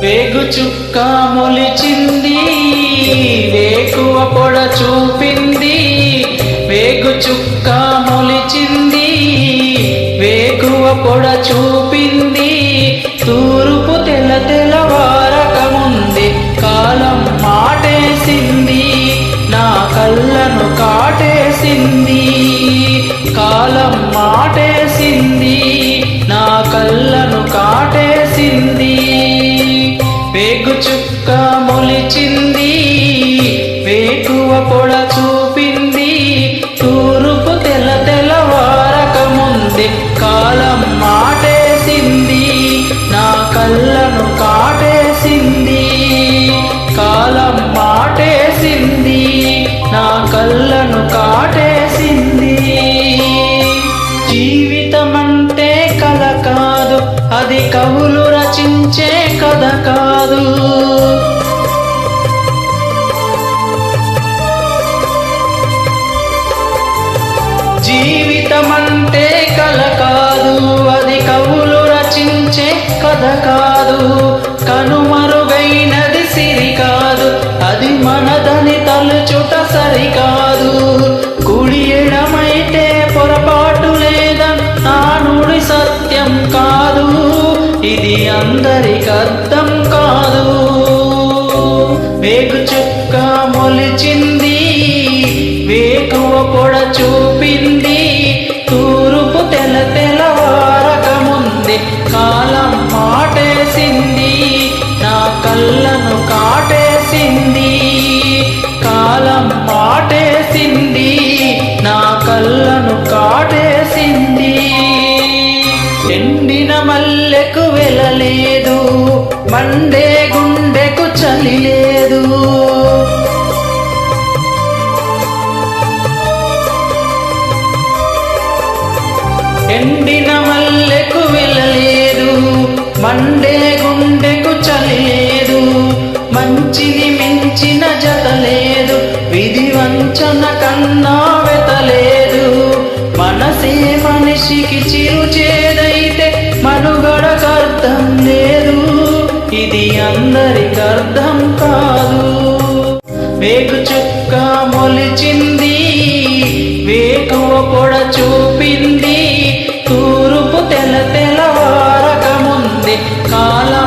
వేగు చుక్క మొలిచింది వేకువ పొడ చూపింది. వేగు చుక్క మొలిచింది వేకువ పొడ చూపింది. తూర్పు తెల తెలవారకముంది కాలం మాటేసింది నా కళ్ళను కాటేసింది. కాలం మాటే పొడ చూపింది. తూరుపు తెల తెలవారక ముందే కాలం మాటేసింది. నా కళ్ళను కాటేసింది. కాలం మాటేసింది. నా కళ్ళను కాటేసింది. జీవితమంటే కల కాదు. అది కవులు రచించే కథ కాదు. జీవితమంటే కల కాదు అది కవులు రచించే కథ కాదు. కనుమరుగైనది సిరి కాదు. అది మనదని తలుచుట సరికాదు. కుడి ఎడమైతే పొరపాటు లేదా? నానుడి సత్యం కాదు. ఇది అందరికి అర్థం కాదు. వేగు చుక్క మొలిచింది. వేకువ పొడ చూపింది. కాలం మాటేసింది నా కళ్ళను కాటేసింది. కాలం మాటేసింది నా కళ్ళను కాటేసింది. ఎండిన మల్లెకు వెళ్ళలేదు మండే గుండెకు చలి లేదు ఎండిన గుండెకు లేదు మంచిని మించిన జత లేదు విధి వంచన కన్నా వెతలేదు. మనసే మనిషికి చిరు చేదైతే మనుగడకర్థం లేదు. ఇది అందరికి అర్థం కాదు. వేగు చుక్క మొలిచింది వేకువ పొడ చూపింది తూరుపు తెల తెలవారక ముందే కాలం